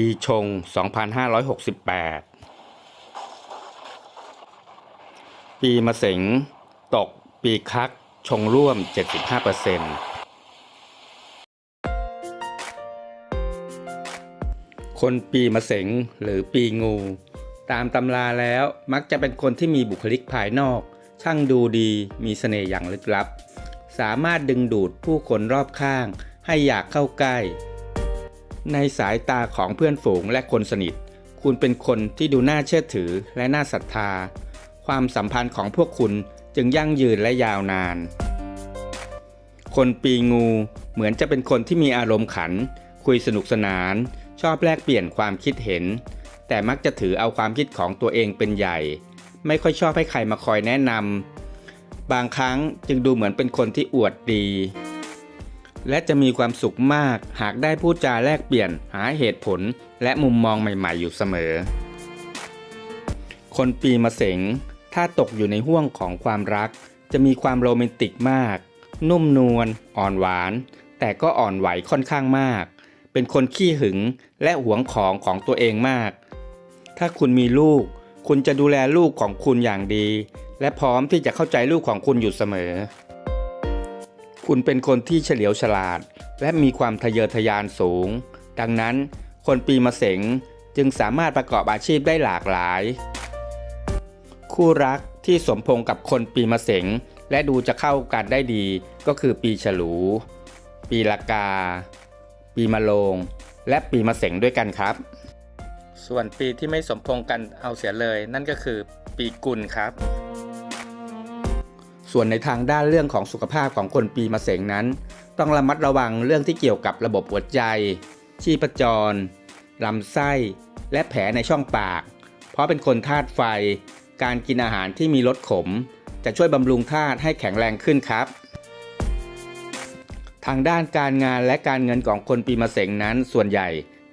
ปีชง 2568 ปีมะเสงตกปีคัก ชงร่วม 75%คนปีมะเสงหรือปีงู ตามตำราแล้วมักจะเป็นคนที่มีบุคลิกภายนอก ช่างดูดีมีเสน่ห์อย่างลึกลับ สามารถดึงดูดผู้คนรอบข้างให้อยากเข้าใกล้ ในสายตาของเพื่อนฝูงและคนสนิท คุณเป็นคนที่ดูน่าเชื่อถือและน่าศรัทธา ความสัมพันธ์ของพวกคุณจึงยั่งยืนและยาวนาน คนปีงูเหมือนจะเป็นคนที่มีอารมณ์ขัน คุยสนุกสนาน ชอบแลกเปลี่ยนความคิดเห็น แต่มักจะถือเอาความคิดของตัวเองเป็นใหญ่ ไม่ค่อยชอบให้ใครมาคอยแนะนำบางครั้งจึงดูเหมือนเป็นคนที่อวดดี และจะมีความสุขมาก หากได้พูดจาแลกเปลี่ยนหาเหตุผล และมุมมองใหม่ๆ อยู่เสมอ คนปีมะเสงถ้าตกอยู่ในห่วงของความรัก จะมีความโรแมนติกมาก นุ่มนวลอ่อนหวาน แต่ก็อ่อนไหวค่อนข้างมาก เป็นคนขี้หึงและหวงของของตัวเองมาก ถ้าคุณมีลูก คุณจะดูแลลูกของคุณอย่างดี และพร้อมที่จะเข้าใจลูกของคุณอยู่เสมอ คุณเป็นคนที่เฉลียวฉลาด และมีความทะเยอทะยานสูง ดังนั้นคนปีมะเสงจึงสามารถประกอบอาชีพได้หลากหลาย คู่รักที่สมพงกับคนปีมะเสงและดูจะเข้ากันได้ดีก็คือปีฉลู ปีละกา ปีมะโรงและปีมะเสงด้วยกันครับ ส่วนปีที่ไม่สมพงกันเอาเสียเลยนั่นก็คือปีกุลครับ ส่วนในทางด้านเรื่องของสุขภาพของคนปีมะเสงนั้น ต้องระมัดระวังเรื่องที่เกี่ยวกับระบบหัวใจ ชีพจร ลำไส้ และแผลในช่องปาก เพราะเป็นคนธาตุไฟ การกินอาหารที่มีรสขม จะช่วยบำรุงธาตุให้แข็งแรงขึ้นครับ ทางด้านการงานและการเงินของคนปีมะเสงนั้น ส่วนใหญ่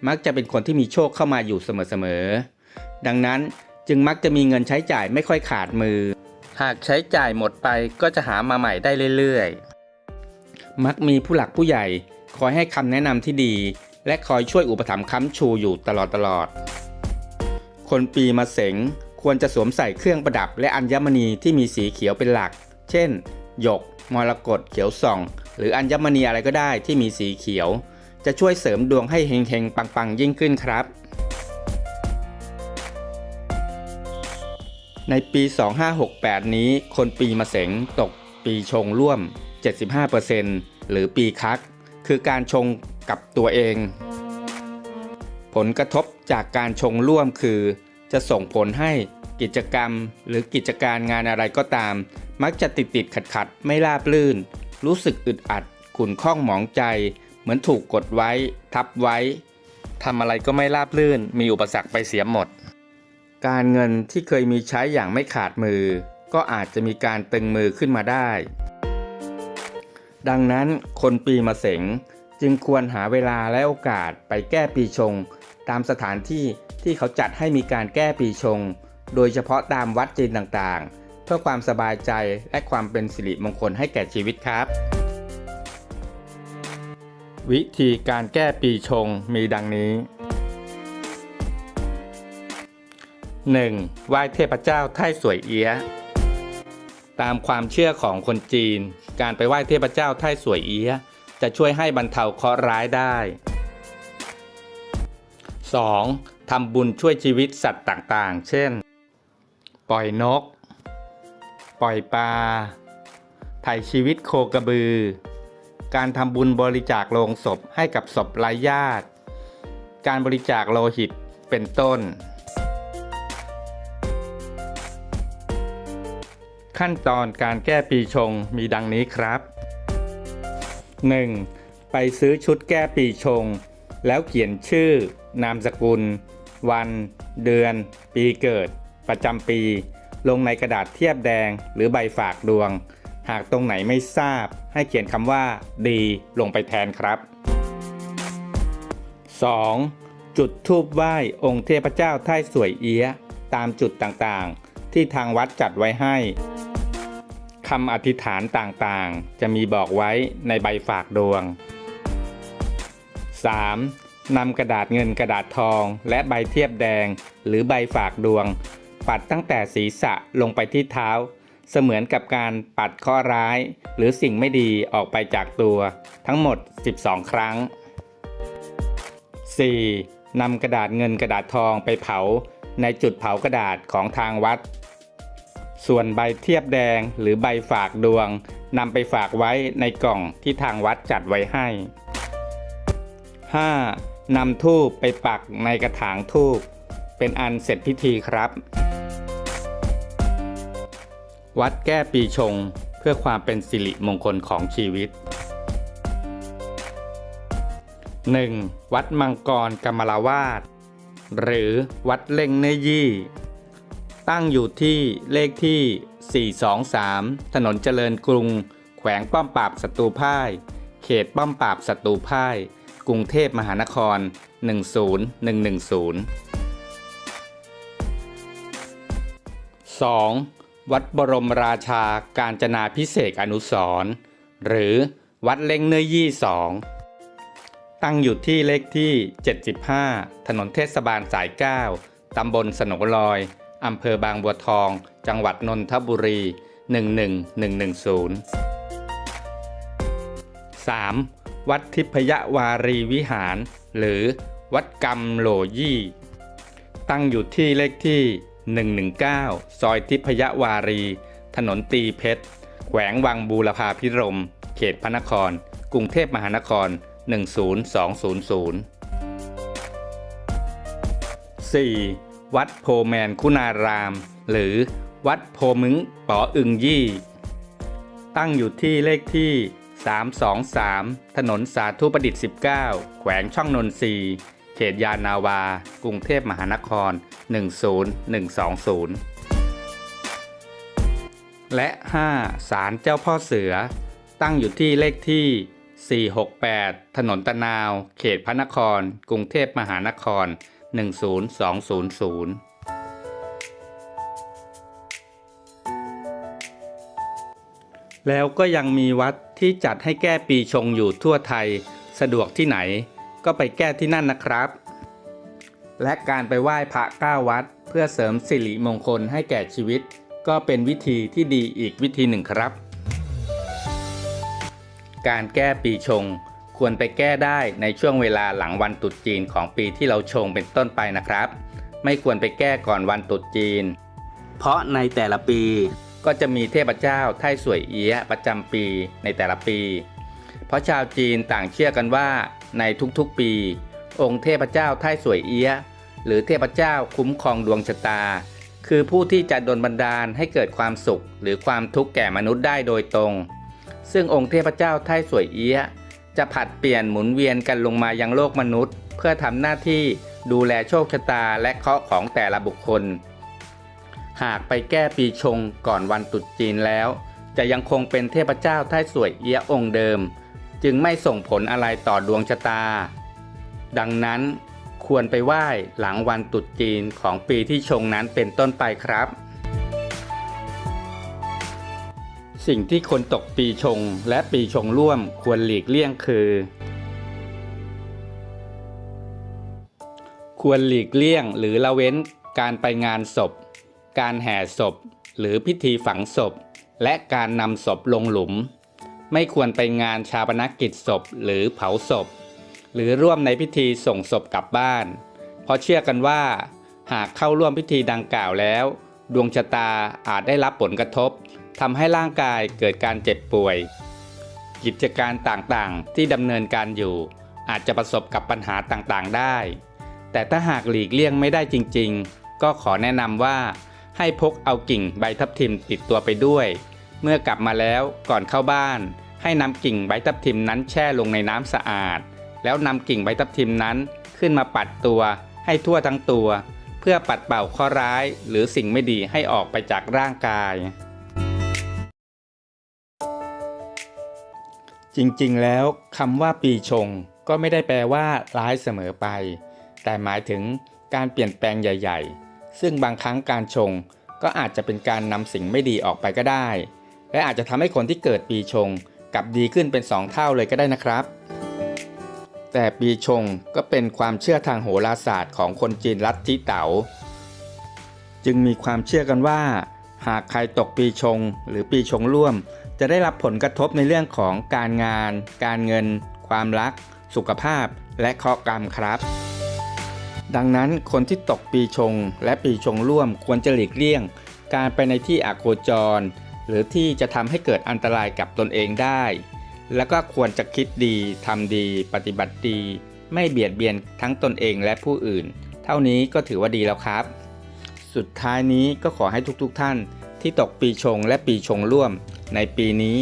มักจะเป็นคนที่มีโชคเข้ามาอยู่เสมอๆ ดังนั้นจึงมักจะมีเงินใช้จ่ายไม่ค่อยขาดมือ หากใช้จ่ายหมดไปก็จะหามาใหม่ได้เรื่อยๆ มักมีผู้หลักผู้ใหญ่ คอยให้คำแนะนำที่ดี และคอยช่วยอุปถัมภ์ค้ำชูอยู่ตลอดตลอดๆคนปีมะเสงควรจะสวมใส่เครื่องประดับและอัญมณีที่มีสีเขียวเป็นหลัก เช่น หยก มรกตเขียวส่อง หรืออัญมณีอะไรก็ได้ที่มีสีเขียว จะช่วยเสริมดวงให้เฮงๆ ปังๆ ยิ่งขึ้นครับ ในปี 2568 นี้ คนปีมะเสงตกปีชงร่วม 75%หรือปีคัก คือการชงกับตัวเอง ผลกระทบจากการชงร่วมคือ จะส่งผลให้กิจกรรมหรือกิจการงานอะไรก็ตาม มักจะติดติดขัดขัดไม่ราบลื่น รู้สึกอึดอัด ขุ่นข้องหมองใจ เหมือนถูกกดไว้ ทับไว้ทำอะไรก็ไม่ราบลื่น มีอุปสรรคไปเสียหมด การเงินที่เคยมีใช้อย่างไม่ขาดมือ ก็อาจจะมีการตึงมือขึ้นมาได้ ดังนั้นคนปีมะเสงจึงควรหาเวลาและโอกาสไปแก้ปีชง ตามสถานที่ที่เขาจัดให้มีการแก้ปีชง โดยเฉพาะตามวัดจีนต่างๆ เพื่อความสบายใจและความเป็นสิริมงคลให้แก่ชีวิตครับ วิธีการแก้ปีชงมีดังนี้ 1. ไหว้เทพเจ้าไท่สวยเอียะตามความเชื่อของคนจีน การไปไหว้เทพเจ้าไท่สวยเอียะจะช่วยให้บรรเทาเคราะห์ร้ายได้ 2. ทำบุญช่วยชีวิตสัตว์ต่างๆ เช่น ปล่อยนก ปล่อยปลาไถ่ชีวิตโคกระบือ การทำบุญบริจาคโลงศพให้กับศพไร้ญาติ การบริจาคโลหิตเป็นต้น ขั้นตอนการแก้ปีชงมีดังนี้ครับ 1. ไปซื้อชุดแก้ปีชง แล้วเขียนชื่อ นามสกุล วัน เดือน ปีเกิด ประจำปี ลงในกระดาษเทียบแดงหรือใบฝากดวง หากตรงไหนไม่ทราบ ให้เขียนคำว่า ดีลงไปแทนครับ 2. จุดทูบไหว้องค์เทพเจ้าไท่สวยเอียะตามจุดต่างๆ ที่ทางวัดจัดไว้ให้ คำอธิษฐานต่างๆ จะมีบอกไว้ในใบฝากดวง 3. นำกระดาษเงินกระดาษทอง และใบเทียบแดง หรือใบฝากดวง ปัดตั้งแต่ศีรษะลงไปที่เท้า เสมือนกับการปัดข้อร้าย หรือสิ่งไม่ดีออกไปจากตัว ทั้งหมด 12 ครั้ง 4. นำกระดาษเงินกระดาษทองไปเผา ในจุดเผากระดาษของทางวัด ส่วนใบเทียบแดงหรือใบฝากดวงนำไปฝากไว้ในกล่องที่ทางวัดจัดไว้ให้ 5. นำทูบไปปักในกระถางทูบเป็นอันเสร็จพิธีครับ วัดแก้ปีชงเพื่อความเป็นสิริมงคลของชีวิต 1. วัดมังกรกมลาวาสหรือวัดเล่งเนยี่ ตั้งอยู่ที่เลขที่ 423 ถนนเจริญกรุง แขวงป้อมปราบศัตรูพ่าย เขตป้อมปราบศัตรูพ่าย กรุงเทพมหานคร 10110 2. วัดบรมราชาการจนาพิเศษอนุสร์หรือวัดเล่งเนยี่สองตั้งอยู่ที่เลขที่ 75 ถนนเทศบาลสาย 9 ตำบลสนลอย อำเภอบางบัวทอง จังหวัดนนทบุรี 11110 3. วัดทิพยวารีวิหาร หรือวัดกำโหลยี่ ตั้งอยู่ที่เลขที่ 119 ซอยทิพยวารี ถนนตีเพชร แขวงวังบูรพาพิรม เขตพระนคร กรุงเทพมหานคร 10200 4. วัดโพแมนคุณาราม หรือวัดโพมึงป๋ออึงยี่ ตั้งอยู่ที่เลขที่ 323 ถนนสาธุประดิษฐ์ 19 แขวงช่องนนทรีเขตยานาวา กรุงเทพมหานคร 10120 และ 5. ศาลเจ้าพ่อเสือ ตั้งอยู่ที่เลขที่ 468 ถนนตะนาว เขตพระนคร กรุงเทพมหานคร 10200แล้วก็ยังมีวัดที่จัดให้แก้ปีชงอยู่ทั่วไทย สะดวกที่ไหน ก็ไปแก้ที่นั่นนะครับ และการไปไหว้พระก้าวัด เพื่อเสริมสิริมงคลให้แก่ชีวิต ก็เป็นวิธีที่ดีอีกวิธีหนึ่งครับ การแก้ปีชง ควรไปแก้ได้ในช่วงเวลาหลังวันตรุษจีนของปีที่เราชงเป็นต้นไปนะครับ ไม่ควรไปแก้ก่อนวันตรุษจีน เพราะในแต่ละปีก็จะมีเทพเจ้าไท่สวยเอี้ยประจำปีในแต่ละปี เพราะชาวจีนต่างเชื่อกันว่าในทุกๆปี องค์เทพเจ้าไท่สวยเอี้ยหรือเทพเจ้าคุ้มครองดวงชะตา คือผู้ที่จะดลบันดาลให้เกิดความสุข หรือความทุกข์แก่มนุษย์ได้โดยตรง ซึ่งองค์เทพเจ้าไท่สวยเอี้ยะ จะผัดเปลี่ยนหมุนเวียนกันลงมายังโลกมนุษย์ เพื่อทำหน้าที่ดูแลโชคชะตาและเคราะห์ของแต่ละบุคคล หากไปแก้ปีชงก่อนวันตรุษจีนแล้ว จะยังคงเป็นเทพเจ้าไท่สวยเอี้ยะองค์เดิม จึงไม่ส่งผลอะไรต่อดวงชะตา ดังนั้นควรไปไหว้หลังวันตรุษจีนของปีที่ชงนั้นเป็นต้นไปครับ สิ่งที่คนตกปีชงและปีชงร่วมควรหลีกเลี่ยงคือ ควรหลีกเลี่ยงหรือละเว้นการไปงานศพ การแห่ศพ หรือพิธีฝังศพ และการนำศพลงหลุม ไม่ควรไปงานชาปนกิจศพหรือเผาศพ หรือร่วมในพิธีส่งศพกลับบ้าน เพราะเชื่อกันว่า หากเข้าร่วมพิธีดังกล่าวแล้ว ดวงชะตาอาจได้รับผลกระทบทำให้ร่างกายเกิดการเจ็บป่วย กิจการต่างๆ ที่ดำเนินการอยู่ อาจจะประสบกับปัญหาต่างๆได้ แต่ถ้าหากหลีกเลี่ยงไม่ได้จริง ๆ ก็ขอแนะนำว่า ให้พกเอากิ่งใบทับทิมติดตัวไปด้วย เมื่อกลับมาแล้วก่อนเข้าบ้าน ให้นำกิ่งใบทับทิมนั้นแช่ลงในน้ำสะอาด แล้วนำกิ่งใบทับทิมนั้นขึ้นมาปัดตัวให้ทั่วทั้งตัว พื่อปัดเป่าข้อร้าย หรือสิ่งไม่ดีให้ออกไปจากร่างกาย จริงๆ แล้วคำว่าปีชงก็ไม่ได้แปลว่าร้ายเสมอไป แต่หมายถึงการเปลี่ยนแปลงใหญ่ ๆ ซึ่งบางครั้งการชงก็อาจจะเป็นการนำสิ่งไม่ดีออกไปก็ได้ และอาจจะทำให้คนที่เกิดปีชงกลับดีขึ้นเป็น2เท่าเลยก็ได้นะครับ แต่ปีชงก็เป็นความเชื่อทางโหราศาสตร์ของคนจีนลัทธิเต๋า จึงมีความเชื่อกันว่า หากใครตกปีชงหรือปีชงร่วม จะได้รับผลกระทบในเรื่องของการงาน การเงิน ความรัก สุขภาพ และเคราะห์กรรมครับ ดังนั้นคนที่ตกปีชงและปีชงร่วมควรจะหลีกเลี่ยง การไปในที่อโคจร หรือที่จะทำให้เกิดอันตรายกับตนเองได้ แล้วก็ควรจะคิดดีทำดี ปฏิบัติดี ไม่เบียดเบียนทั้งตนเองและผู้อื่น เท่านี้ก็ถือว่าดีแล้วครับ สุดท้ายนี้ก็ขอให้ทุกๆท่าน ที่ตกปีชงและปีชงร่วม ในปีนี้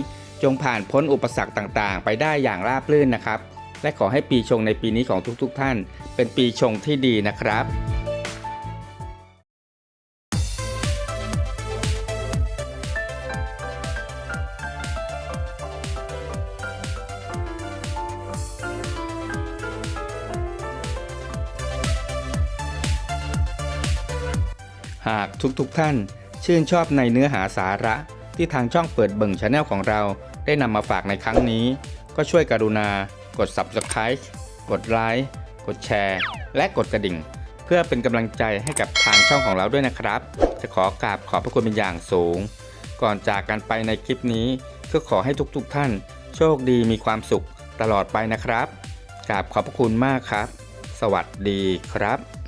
จงผ่านพ้นอุปสรรคต่างๆ ไปได้อย่างราบรื่นนะครับ และขอให้ปีชงในปีนี้ของทุกๆท่าน เป็นปีชงที่ดีนะครับ หากทุกๆทท่าน ชื่นชอบในเนื้อหาสาระ ที่ทางช่องเปิดเบิ่งชาแนลของเรา ได้นำมาฝากในครั้งนี้ ก็ช่วยกรุณากด Subscribe กดไลค์กดแชร์ และกดกระดิ่ง เพื่อเป็นกำลังใจให้กับทางช่องของเราด้วยนะครับ จะขอกราบขอบพระคุณเป็นอย่างสูง ก่อนจากกันไปในคลิปนี้ ก็ขอให้ทุกๆทท่าน โชคดีมีความสุขตลอดไปนะครับกราบขอบพระคุณมากครับ สวัสดีครับ